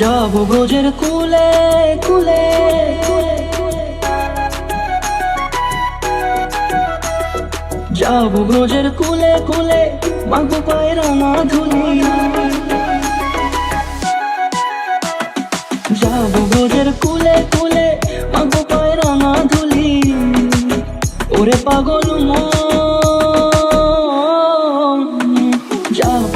যাব ব্রজের কুলে কুলে যাব ব্রজের কুলে কুলে, মাগো পায়ের না যাব ব্রজের কুলে কুলে, মাগো পায়ের না ধুলি ওরে পাগল মন, যাব